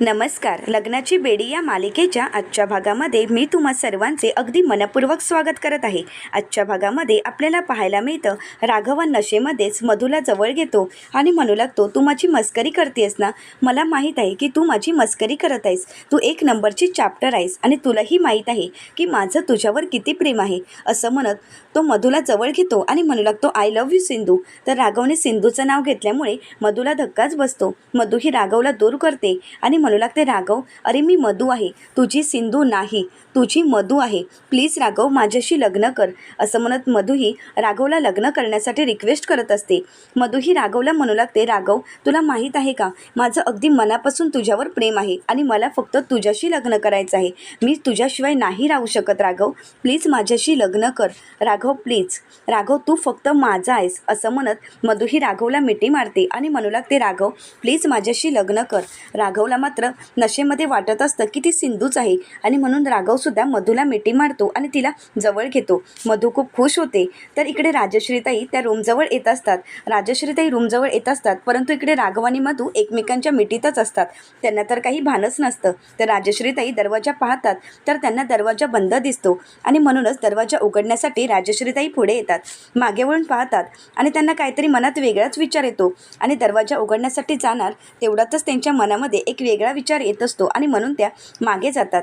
नमस्कार. लग्नाची बेडी या मालिकेच्या आजच्या भागामध्ये मी तुम्हा सर्वांचे अगदी मनपूर्वक स्वागत करत आहे. आजच्या भागामध्ये आपल्याला पाहायला मिळतं राघव नशेमध्येच मधूला जवळ घेतो आणि म्हणू लागतो तू माझी मस्करी करतेस ना? मला माहीत आहे की तू माझी मस्करी करत आहेस. तू एक नंबरची चॅप्टर आहेस आणि तुलाही माहीत आहे की माझं तुझ्यावर किती प्रेम आहे. असं म्हणत तो मधूला जवळ घेतो आणि म्हणू लागतो आय लव्ह यू सिंधू. तर राघवने सिंधूचं नाव घेतल्यामुळे मधूला धक्काच बसतो. मधू ही राघवला दूर करते आणि म्हणू लागते राघव. अरे मी मधू आहे. तुझी सिंधू नाही. तुझी मधू आहे. प्लीज राघव माझ्याशी लग्न कर. असं म्हणत मधूही राघवला लग्न करण्यासाठी रिक्वेस्ट करत असते. मधूही राघवला म्हणू लागते राघव तुला माहीत आहे का? माझं अगदी मनापासून तुझ्यावर प्रेम आहे आणि मला फक्त तुझ्याशी लग्न करायचं आहे. मी तुझ्याशिवाय नाही राहू शकत राघव. प्लीज माझ्याशी लग्न कर. राघव प्लीज. राघव तू फक्त माझा आहेस असं म्हणत मधूही राघवला मिठी मारते आणि म्हणू लागते राघव प्लीज माझ्याशी लग्न कर. राघवला मात्र नशेमध्ये वाटत असतं की ती सिंधूच आहे. आणि म्हणून राघवसुद्धा मधूला मिठी मारतो आणि तिला जवळ घेतो. मधू खूप खुश होते. तर इकडे राजश्रीताई त्या रूमजवळ येत असतात. राजश्रीताई रूमजवळ येत असतात. परंतु इकडे राघव आणि मधू एकमेकांच्या मिठीतच असतात. त्यांना तर काही भानच नसतं. तर राजश्रीताई दरवाजा पाहतात. तर त्यांना दरवाजा बंद दिसतो. आणि म्हणूनच दरवाजा उघडण्यासाठी राजश्रीताई पुढे येतात. मागे वळून पाहतात. आणि त्यांना काहीतरी मनात वेगळाच विचार येतो. आणि दरवाजा उघडण्यासाठी जाणार तेवढ्यातच त्यांच्या मनामध्ये एक वेगळा विचार येत असतो आणि म्हणून त्या मागे जातात.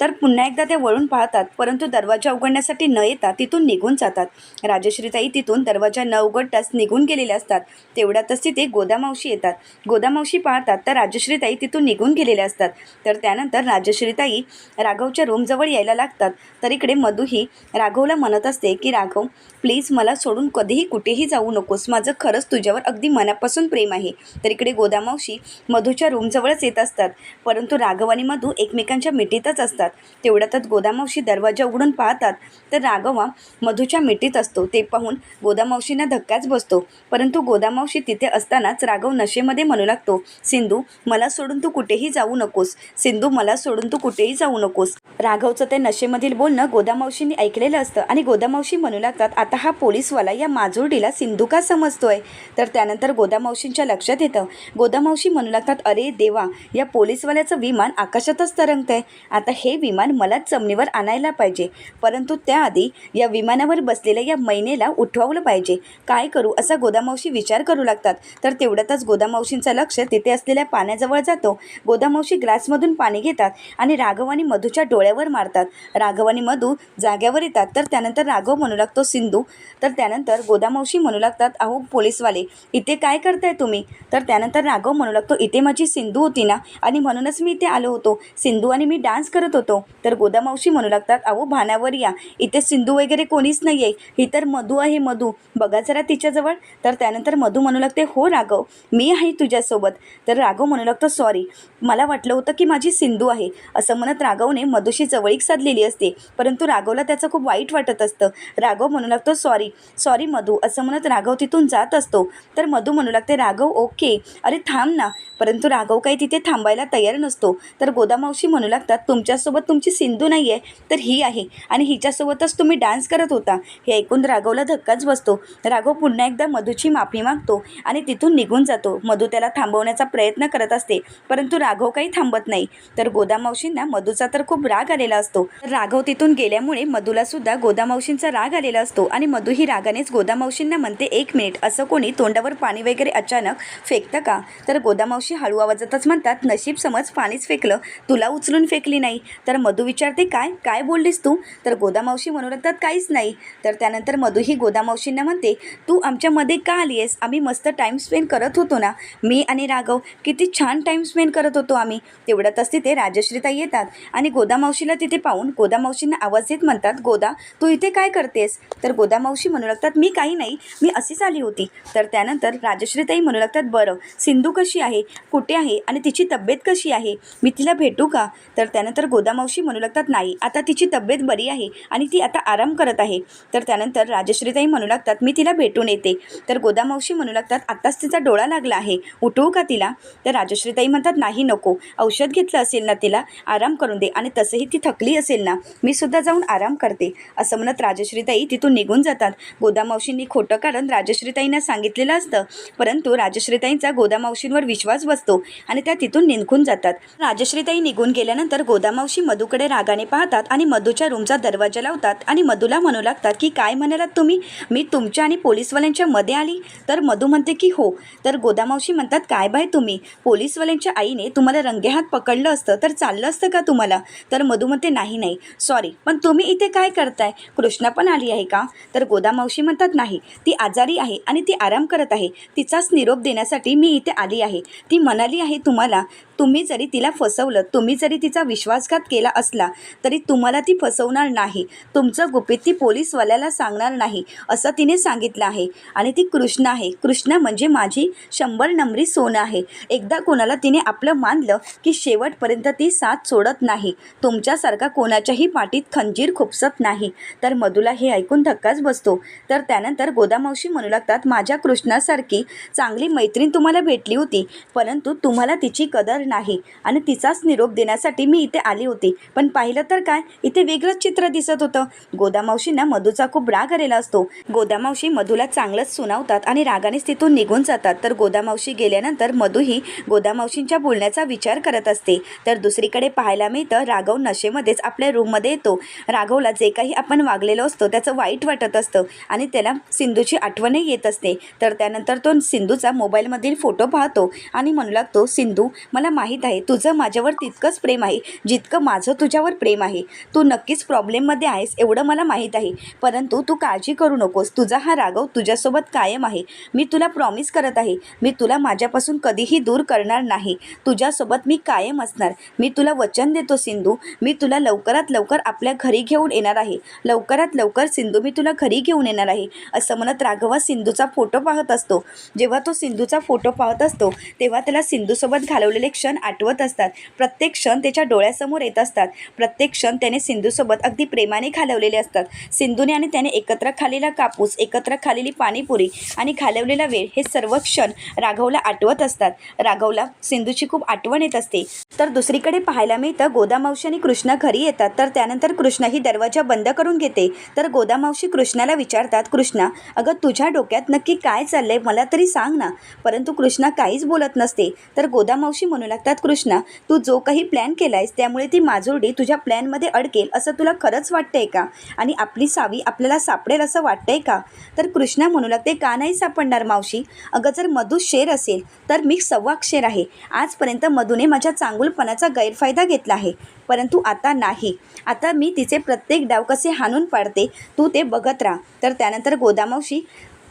तर पुन्हा एकदा त्या वळून पाहतात परंतु दरवाजा उघडण्यासाठी न येता तिथून निघून जातात. राजश्रीताई तिथून दरवाजा न उघडताच निघून गेलेल्या असतात. तेवढ्यातच तिथे गोदामावशी येतात. गोदामावशी पाहतात तर राजश्रीताई तिथून निघून गेलेल्या असतात. तर त्यानंतर राजश्रीताई राघवच्या रूमजवळ यायला लागतात. तर इकडे मधूही राघवला म्हणत असते की राघव प्लीज मला सोडून कधीही कुठेही जाऊ नकोस. माझं खरंच तुझ्यावर अगदी मनापासून प्रेम आहे. तर इकडे गोदामावशी मधूच्या रूमजवळच येत असतात. परंतु राघव आणि मधू एकमेकांच्या मिठीतच असतात. तेवढ्यातच गोदामावशी दरवाजा उघडून पाहतात. तर राघवा मधूच्या मिठीत असतो. ते पाहून गोदामावशींना धक्काच बसतो. परंतु गोदामावशी तिथे असतानाच राघव नशेमध्ये म्हणू लागतो सिंधू मला सोडून तू कुठेही जाऊ नकोस. सिंधू मला सोडून तू कुठेही जाऊ नकोस. राघवचं ते नशेमधील बोलणं गोदामावशींनी ऐकलेलं असतं. आणि गोदामावशी म्हणू लागतात आता हा पोलीसवाला या माजुर्डीला सिंधू का समजतोय. तर त्यानंतर गोदामावशींच्या लक्षात येतं. गोदामावशी म्हणू लागतात अरे देवा या पोलीसवाल्याचं विमान आकाशातच तरंगतंय. आता हे विमान मलाच जमिनीवर आणायला पाहिजे. परंतु त्याआधी या विमानावर बसलेल्या या मैनेला उठवावलं पाहिजे. काय करू असा गोदामावशी विचार करू लागतात. तर तेवढ्यातच गोदामावशींचं लक्ष तिथे असलेल्या पाण्याजवळ जातो. गोदामावशी ग्लासमधून पाणी घेतात आणि राघव आणि मधूच्या डोळ्यावर मारतात. राघव आणि मधू जाग्यावर येतात. तर त्यानंतर राघव म्हणू लागतो सिंधू. तर त्यानंतर गोदामावशी म्हणू लागतात अहो पोलीसवाले इथे काय करताय तुम्ही? तर त्यानंतर राघव म्हणू लागतो इथे माझी सिंधू होती ना आणि म्हणूनच मी इथे आलो होतो. सिंधू आणि मी डान्स करत होतो. तर गोदामावशी म्हणू लागतात अहो भानावर या. इथे सिंधू वगैरे कोणीच नाही आहे ही तर मधू आहे मधू. बघा जरा तिच्याजवळ. तर त्यानंतर मधू म्हणू लागते हो राघव मी आहे तुझ्यासोबत. तर राघव म्हणू लागतो सॉरी. मला वाटलं होतं की माझी सिंधू आहे. असं म्हणत राघवने अशी जवळीक साधलेली असते. परंतु राघवला त्याचं खूप वाईट वाटत असतं. राघव म्हणू लागतो सॉरी सॉरी मधू. असं म्हणत राघव तिथून जात असतो. तर मधू म्हणू लागते राघव ओके अरे थांब ना. परंतु राघव काही तिथे थांबायला तयार नसतो. तर गोदामावशी म्हणू लागतात तुमच्यासोबत तुमची सिंधू नाही आहे तर ही आहे. आणि हिच्यासोबतच तुम्ही डान्स करत होता. हे ऐकून राघवला धक्काच बसतो. राघव पुन्हा एकदा मधूची माफी मागतो आणि तिथून निघून जातो. मधू त्याला थांबवण्याचा प्रयत्न करत असते परंतु राघव काही थांबत नाही. तर गोदामावशींना मधूचा तर खूप राग आलेला असतो. राघव तिथून गेल्यामुळे मधूला सुद्धा गोदामावशींचा राग आलेला असतो आणि मधू ही रागानेच गोदामावशींना म्हणते एक मिनिट असं कोणी तोंडावर पाणी वगैरे अचानक फेकतं का? तर गोदामावशी हळू आवाजातच म्हणतात नशीब समज पाणीच फेकलं तुला उचलून फेकली नाही. तर मधू विचारते काय काय बोललीस तू? तर गोदामावशी म्हणू काहीच नाही. तर त्यानंतर मधू ही गोदामावशींना म्हणते तू आमच्यामध्ये का आली आहेस आम्ही मस्त टाईम स्पेंड करत होतो ना. मी आणि राघव किती छान टाईम स्पेंड करत होतो आम्ही. तेवढ्यातच तिथे राजश्रीता येतात आणि मावशीला तिथे पाहून गोदामावशींना आवाज येत म्हणतात गोदा तू इथे काय करतेस? तर गोदामावशी म्हणू लागतात मी काही नाही मी अशीच आली होती. तर त्यानंतर राजश्रीताई म्हणू लागतात बरं सिंधू कशी आहे? कुठे आहे? आणि तिची तब्येत कशी आहे? मी तिला भेटू का? तर त्यानंतर गोदामावशी म्हणू लागतात नाही आता तिची तब्येत बरी आहे आणि ती आता आराम करत आहे. तर त्यानंतर राजश्रीताई म्हणू लागतात मी तिला भेटून येते. तर गोदामावशी म्हणू लागतात आत्ताच तिचा डोळा लागला आहे उठवू का तिला? तर राजश्रीताई म्हणतात नाही नको औषध घेतलं असेल ना तिला आराम करून दे आणि तसंही ती थकली असेल ना मी सुद्धा जाऊन आराम करते. असं म्हणत राजश्रीताई तिथून निघून निघून जातात गोदामावशींनी खोटं कारण राजश्रीताईंना सांगितलेलं असतं. परंतु राजश्रीताईंचा गोदामावशींवर विश्वास बसतो आणि त्या तिथून निघून जातात. राजश्रीताई निघून गेल्यानंतर गोदामावशी मधूकडे रागाने पाहतात आणि मधूच्या रूमचा दरवाजा लावतात आणि मधूला म्हणू लागतात की काय म्हणालात तुम्ही? मी तुमच्या आणि पोलीसवाल्यांच्या मध्ये आली. तर मधू म्हणते की हो. तर गोदामावशी म्हणतात काय बाय तुम्ही? पोलीसवाल्यांच्या आईने तुम्हाला रंगेहात पकडलं असतं तर चाललं असतं का तुम्हाला? तर मधू म्हणते नाही नाही. सॉरी पण तुम्ही इथे काय करताय? कृष्णा पण आली आहे का? तर गोदामावशी म्हणतात नाही. ती आजारी आहे आणि ती आराम करत आहे. तिचाच निरोप देण्यासाठी मी इथे आली आहे. ती म्हणाली आहे तुम्हाला तुम्ही जरी तिला फसवलं तुम्ही जरी तिचा विश्वासघात केला असला तरी तुम्हाला ती फसवणार नाही. तुमचं गुपित ती पोलीसवाल्याला सांगणार नाही असं तिने सांगितलं आहे. आणि ती कृष्णा आहे. कृष्णा म्हणजे माझी शंभर नंबरी सोनं आहे. एकदा कोणाला तिने आपलं मानलं की शेवटपर्यंत ती साथ सोडत नाही. तुम तुमच्यासारखा कोणाच्याही पाठीत खंजीर खुपसत नाही. तर मधुला हे ऐकून धक्काच बसतो. तर त्यानंतर गोदामावशी म्हणू लागतात माझ्या कृष्णासारखी चांगली मैत्रीण तुम्हाला भेटली होती परंतु तुम्हाला तिची कदर नाही आणि तिचाच निरोप देण्यासाठी मी इथे आली होती. पण पाहिलं तर काय? इथे वेगळंच चित्र दिसत होतं. गोदामावशींना मधूचा खूप राग आलेला असतो. गोदामावशी मधूला चांगलंच सुनावतात आणि रागानेच तिथून निघून जातात. तर गोदामावशी गेल्यानंतर मधू ही गोदामावशींच्या बोलण्याचा विचार करत असते. तर दुसरीकडे पाहायला मिळतं राघव नशेमध्येच आपल्या रूममध्ये येतो. राघवला जे काही आपण वागलेलो असतो त्याचं वाईट वाटत असतं आणि त्याला सिंधूची आठवणही येत असते. तर त्यानंतर तो सिंधूचा मोबाईलमधील फोटो पाहतो आणि म्हणू लागतो सिंधू मला माहीत आहे तुझं माझ्यावर तितकंच प्रेम आहे जितकं माझं तुझ्यावर प्रेम आहे. तू नक्कीच प्रॉब्लेममध्ये आहेस एवढं मला माहीत आहे. परंतु तू काळजी करू नकोस. तुझा हा राघव तुझ्यासोबत कायम आहे. मी तुला प्रॉमिस करत आहे. मी तुला माझ्यापासून कधीही दूर करणार नाही. तुझ्यासोबत मी कायम असणार. मी तुला वचन देतो सिंधू. मी तुला लवकरात लवकर आपल्या घरी घेऊन येणार आहे. लवकरात लवकर सिंधू मी तुला घरी घेऊन येणार आहे. असं म्हणत राघवा सिंधूचा फोटो पाहत असतो. जेव्हा तो सिंधूचा फोटो पाहत असतो तेव्हा त्याला सिंधूसोबत घालवलेले क्षण आठवत असतात. प्रत्येक क्षण त्याच्या डोळ्यासमोर येत असतात. प्रत्येक क्षण त्याने सिंधूसोबत अगदी प्रेमाने घालवलेले असतात. सिंधूने आणि त्याने एकत्र खालेला कापूस एकत्र खालेली पाणीपुरी आणि घालवलेला वेळ हे सर्व क्षण राघवला आठवत असतात. राघवला सिंधूची खूप आठवण येत असते. तर दुसरीकडे पाहायला मिळतं गोदामावशी आणि कृष्णा घरी येतात तर त्यानंतर कृष्णा ही दरवाजा बंद करून घेते. तर गोदामावशी कृष्णाला विचारतात कृष्णा अगं तुझ्या डोक्यात नक्की काय चाललंय मला तरी सांग ना. परंतु कृष्णा काहीच बोलत नसते. तर गोदामावशी म्हणू लागतात कृष्णा तू जो काही प्लॅन केलायस त्यामुळे ती माजुरडी तुझ्या प्लॅनमध्ये अडकेल असं तुला खरंच वाटतंय का? आणि आपली सावी आपल्याला सापडेल असं वाटतंय का? तर कृष्णा म्हणू लागते का नाही सापडणार मावशी? अगं जर मधू शेर असेल तर मी सव्वा शेर आहे. आजपर्यंत मधूने माझ्या चांगुलपणाचा गैरफायदा घेतला आहे. परंतु आता नाही. आता मी तिचे प्रत्येक डाव कसे हाणून पाडते तू ते बघत राहा. तर त्यानंतर गोदामावशी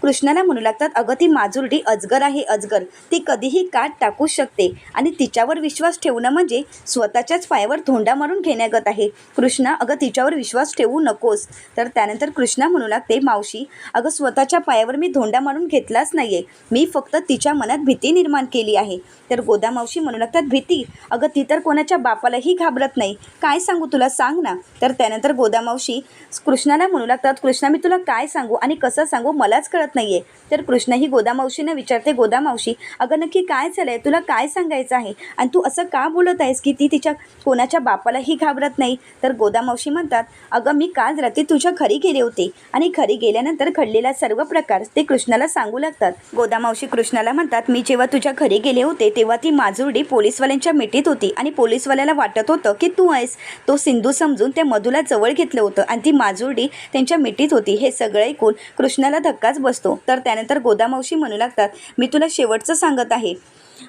कृष्णाला म्हणू लागतात अगं ती माजुरडी अजगर आहे अजगर. ती कधीही काट टाकू शकते. आणि तिच्यावर विश्वास ठेवणं म्हणजे स्वतःच्याच पायावर धोंडा मारून घेण्यागत आहे. कृष्णा अगं तिच्यावर विश्वास ठेवू नकोस. तर त्यानंतर कृष्णा म्हणू लागते मावशी अगं स्वतःच्या पायावर मी धोंडा मारून घेतलाच नाही आहे मी फक्त तिच्या मनात भीती निर्माण केली आहे. तर गोदा मावशी म्हणू लागतात भीती? अगं ती तर कोणाच्या बापालाही घाबरत नाही. काय सांगू तुला? सांग ना. तर त्यानंतर गोदा मावशी कृष्णाला म्हणू लागतात कृष्णा मी तुला काय सांगू आणि कसं सांगू मलाच कळत नाही आहे तर कृष्ण ही गोदामावशीनं विचारते गोदामावशी अगं नक्की काय झालंय? आहे तुला काय सांगायचं आहे? आणि तू असं का बोलत आहेस की ती तिच्या कोणाच्या बापालाही घाबरत नाही? तर गोदामावशी म्हणतात अगं मी काल रात्री तुझ्या घरी गेले होते आणि घरी गेल्यानंतर घडलेला सर्व प्रकार ते कृष्णाला सांगू लागतात. गोदामावशी कृष्णाला म्हणतात मी जेव्हा तुझ्या घरी गेले होते तेव्हा ती माजुर्डी पोलीसवाल्यांच्या मिठीत होती आणि पोलीसवाल्याला वाटत होतं की तू आहेस. तो सिंधू समजून त्या मधूला जवळ घेतलं होतं आणि ती माजुर्डी त्यांच्या मिठीत होती. हे सगळं ऐकून कृष्णाला धक्काच बसतो. तर त्यानंतर गोदामावशी म्हणू लागतात. मी तुला शेवटचं सांगत आहे.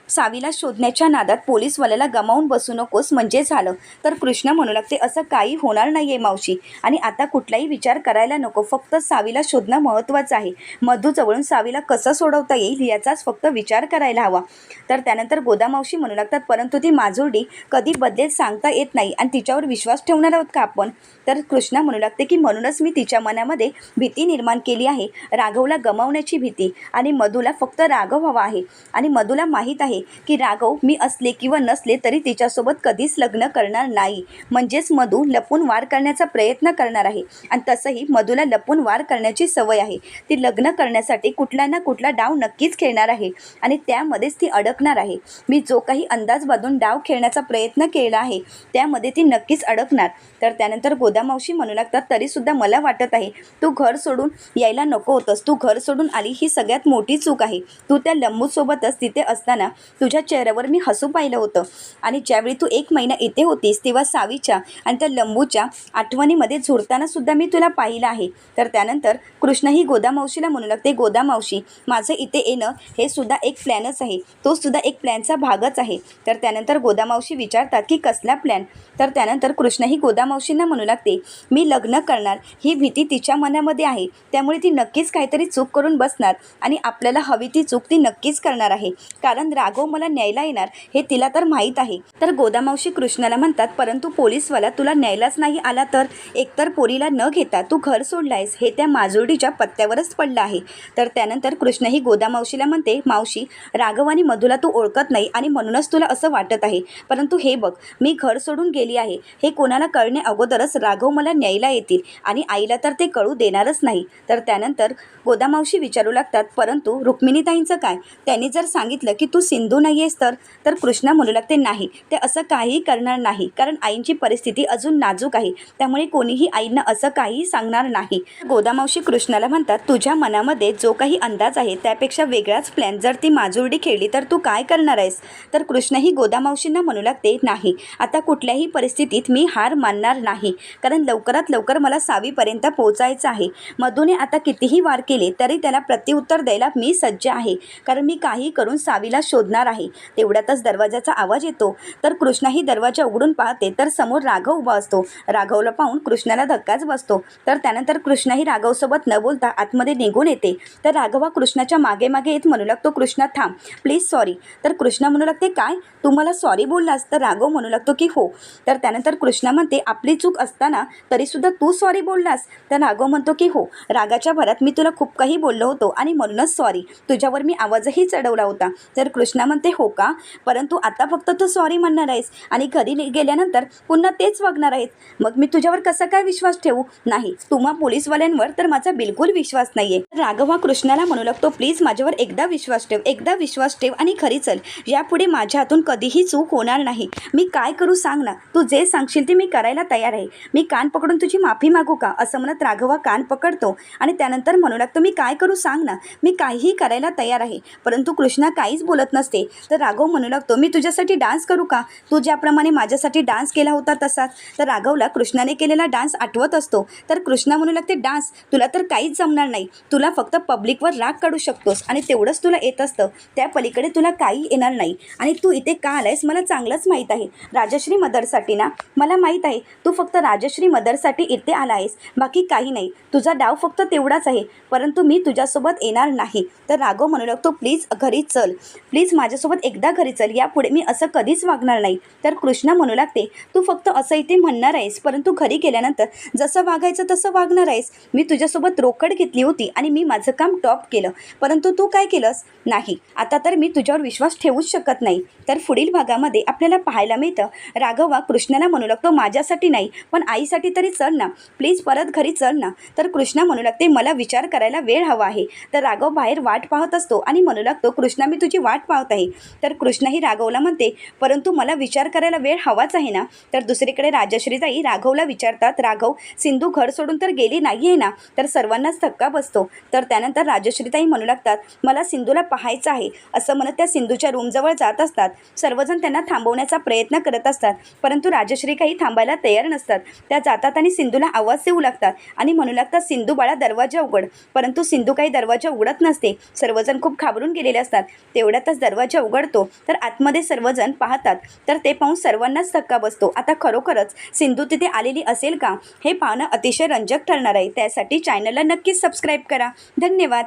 सावीला शोधण्याच्या नादात पोलीसवाल्याला गमावून बसू नकोस म्हणजे झालं. तर कृष्ण म्हणू लागते असं काही होणार नाही आहे मावशी. आणि आता कुठलाही विचार करायला नको. फक्त सावीला शोधणं महत्त्वाचं आहे. मधूजवळून सावीला कसं सोडवता येईल याचाच फक्त विचार करायला हवा. तर त्यानंतर गोदामावशी म्हणू लागतात परंतु ती माजुर्डी कधी बदलेल सांगता येत नाही आणि तिच्यावर विश्वास ठेवणार आहोत का आपण? तर कृष्णा म्हणू लागते की म्हणूनच मी तिच्या मनामध्ये भीती निर्माण केली आहे राघवला गमावण्याची भीती आणि मधूला फक्त राघव हवा आहे आणि मधूला माहीत आहे की राघव मी असले किंवा नसले तरी तिच्यासोबत कधीच लग्न करणार नाही. म्हणजेच मधू लपून वार करण्याचा प्रयत्न करणार आहे. आणि तसंही मधूला लपून वार करण्याची सवय आहे. ती लग्न करण्यासाठी कुठला ना कुठला डाव नक्कीच खेळणार आहे आणि त्यामध्येच ती अडकणार आहे. मी जो काही अंदाज बांधून डाव खेळण्याचा प्रयत्न केला आहे त्यामध्ये ती नक्कीच अडकणार. तर त्यानंतर गोदामावशी म्हणू लागतात तरीसुद्धा मला वाटत आहे तू घर सोडून यायला नको होतंस. तू घर सोडून आली ही सगळ्यात मोठी चूक आहे. तू त्या लंबूसोबतच तिथे असताना तुझ्या चेहऱ्यावर मी हसू पाहिलं होतं. आणि ज्यावेळी तू एक महिना इथे होतीस तेव्हा सावीच्या आणि त्या लंबूच्या आठवणीमध्ये झुरताना सुद्धा मी तुला पाहिलं आहे. तर त्यानंतर कृष्ण ही गोदामावशीला म्हणू लागते गोदामावशी माझं इथे येणं हे सुद्धा एक प्लॅनच आहे. तो सुद्धा एक प्लॅनचा भागच आहे. तर त्यानंतर गोदामावशी विचारतात की कसला प्लॅन? तर त्यानंतर कृष्ण ही गोदामावशींना म्हणू लागते मी लग्न करणार ही भीती तिच्या मनामध्ये आहे. त्यामुळे ती नक्कीच काहीतरी चूक करून बसणार आणि आपल्याला हवी ती चूक ती नक्कीच करणार आहे. कारण राघव मला न्यायला येणार हे तिला तर माहीत आहे. तर गोदामावशी कृष्णाला म्हणतात परंतु पोलीसवाला तुला न्यायलाच नाही आला तर? एकतर पोरीला न घेता तू घर सोडलायस हे त्या माजुर्डीच्या पत्त्यावरच पडलं आहे. तर त्यानंतर कृष्ण ही गोदामावशीला म्हणते मावशी राघव आणि मधुला तू ओळखत नाही आणि म्हणूनच तुला असं वाटत आहे. परंतु हे बघ मी घर सोडून गेली आहे. हे कोणाला कळणे अगोदरच राघव मला न्यायला येतील आणि आईला तर ते कळू देणारच नाही. तर त्यानंतर गोदामावशी विचारू लागतात परंतु रुक्मिणीताईंचं काय? त्यांनी जर सांगितलं की तू सिंधू नाही आहेस तर? तर कृष्णा म्हणू लागते नाही. ते असं काहीही करणार नाही. कारण आईंची परिस्थिती अजून नाजूक आहे. त्यामुळे कोणीही आईंना असं काहीही सांगणार नाही. गोदामावशी कृष्णाला म्हणतात तुझ्या मनामध्ये जो काही अंदाज आहे त्यापेक्षा वेगळाच प्लॅन जर ती माजुर्डी खेळली तर तू काय करणार आहेस? तर कृष्णही गोदामावशींना म्हणू लागते नाही. आता कुठल्याही परिस्थितीत मी हार मानणार नाही. कारण लवकरात लवकर मला सावीपर्यंत पोहोचायचं आहे. मधूने आता कितीही वार केले तरी त्याला प्रत्युत्तर द्यायला मी सज्ज आहे. कारण मी काही करून सावीला शोधणार आहे. तेवढ्यातच दरवाजाचा आवाज येतो. तर कृष्णाही दरवाजा उघडून पाहते तर समोर राघव उभा असतो. राघवला पाहून कृष्णाला धक्काच बसतो. तर त्यानंतर कृष्णाही राघवसोबत न बोलता आतमध्ये निघून येते. तर राघव हा कृष्णाच्या मागे मागे येत म्हणू लागतो कृष्णा थांब. प्लीज सॉरी तर कृष्णा म्हणू लागते काय? तू मला सॉरी बोललास? तर राघव म्हणू लागतो की हो. तर त्यानंतर कृष्णा म्हणते आपली चूक असताना तरीसुद्धा तू सॉरी बोललास? तर राघव म्हणतो की हो. रागाच्या भरात मी तुला खूप काही बोललो होतो आणि म्हणूनच सॉरी तुझ्यावर मी आवाजही चढवला होता. तर कृष्ण कृष्णा म्हणते हो का? परंतु आता फक्त तू सॉरी म्हणणार आहेस आणि घरी गेल्यानंतर पुन्हा तेच वागणार आहेस. मग मी तुझ्यावर कसा काय विश्वास ठेवू? नाही तुम्हा पोलीसवाल्यांवर तर माझा बिलकुल विश्वास नाहीये. राघव हा कृष्णाला म्हणू लागतो प्लीज माझ्यावर एकदा विश्वास ठेव एकदा विश्वास ठेव आणि खरी चल. यापुढे माझ्या हातून कधीही चूक होणार नाही. मी काय करू सांग ना. तू जे सांगशील ते मी करायला तयार आहे. मी कान पकडून तुझी माफी मागू का? असं म्हणत राघवा कान पकडतो आणि त्यानंतर म्हणू लागतो मी काय करू सांग ना. मी काहीही करायला तयार आहे. परंतु कृष्णा काहीच बोलत नसते. तर राघव म्हणू लागतो मी तुझ्यासाठी डान्स करू का? तू ज्याप्रमाणे माझ्यासाठी डान्स केला होता तसाच. तर राघवला कृष्णाने केलेला डान्स आठवत असतो. तर कृष्णा म्हणू लागते डान्स तुला तर काहीच जमणार नाही. तुला फक्त पब्लिकवर राग काढू शकतोस आणि तेवढंच तुला येत असतं. त्या पलीकडे तुला काही येणार नाही. आणि तू इथे का आलायस? मला चांगलंच माहीत आहे. राजश्री मदरसाठी ना? मला माहीत आहे. तू फक्त राजश्री मदरसाठी इथे आला आहेस बाकी काही नाही. तुझा डाव फक्त तेवढाच आहे. परंतु मी तुझ्यासोबत येणार नाही. तर राघव म्हणू लागतो प्लीज घरी चल. प्लीज प्लीज माझ्यासोबत एकदा घरी चल यापुढे मी असं कधीच वागणार नाही. तर कृष्णा म्हणू लागते तू फक्त असं इथे म्हणणार आहेस परंतु घरी गेल्यानंतर जसं वागायचं तसं वागणार आहेस. मी तुझ्यासोबत रोकड घेतली होती आणि मी माझं काम टॉप केलं. परंतु तू काय केलंस? नाही. आता तर मी तुझ्यावर विश्वास ठेवूच शकत नाही. तर पुढील भागामध्ये आपल्याला पाहायला मिळतं राघव कृष्णाला म्हणू लागतो माझ्यासाठी नाही पण आईसाठी तरी चल ना. प्लीज परत घरी चल ना. तर कृष्णा म्हणू लागते मला विचार करायला वेळ हवा आहे. तर राघव बाहेर वाट पाहत असतो आणि म्हणू लागतो कृष्णा मी तुझी वाट पाहत आहे. तर कृष्णही राघवला म्हणते परंतु मला विचार करायला वेळ हवाच आहे ना? तर दुसरीकडे राजश्रीताई राघवला विचारतात राघव सिंधू घर सोडून तर गेली नाही आहे ना? तर सर्वांनाच धक्का बसतो. तर त्यानंतर राजश्रीताई म्हणू लागतात मला सिंधूला पाहायचं आहे. असं म्हणत त्या सिंधूच्या रूमजवळ जात असतात. सर्वजण त्यांना थांबवण्याचा प्रयत्न करत असतात परंतु राजश्री काही थांबायला तयार नसतात. त्या जातात आणि सिंधूला आवाज देऊ लागतात आणि म्हणू लागतात सिंधू बाळा दरवाजा उघड. परंतु सिंधू काही दरवाजा उघडत नसते. सर्वजण खूप घाबरून गेलेले असतात. तेवढ्यातच दरवाजा उघडतो तर आतमध्ये सर्वजण पाहतात. तर ते पाहून सर्वांनाच धक्का बसतो. आता खरोखरच सिंधू तिथे आलेली असेल का? हे पाहणं अतिशय रंजक ठरणार आहे. त्यासाठी चॅनलला नक्कीच सबस्क्राईब करा. धन्यवाद.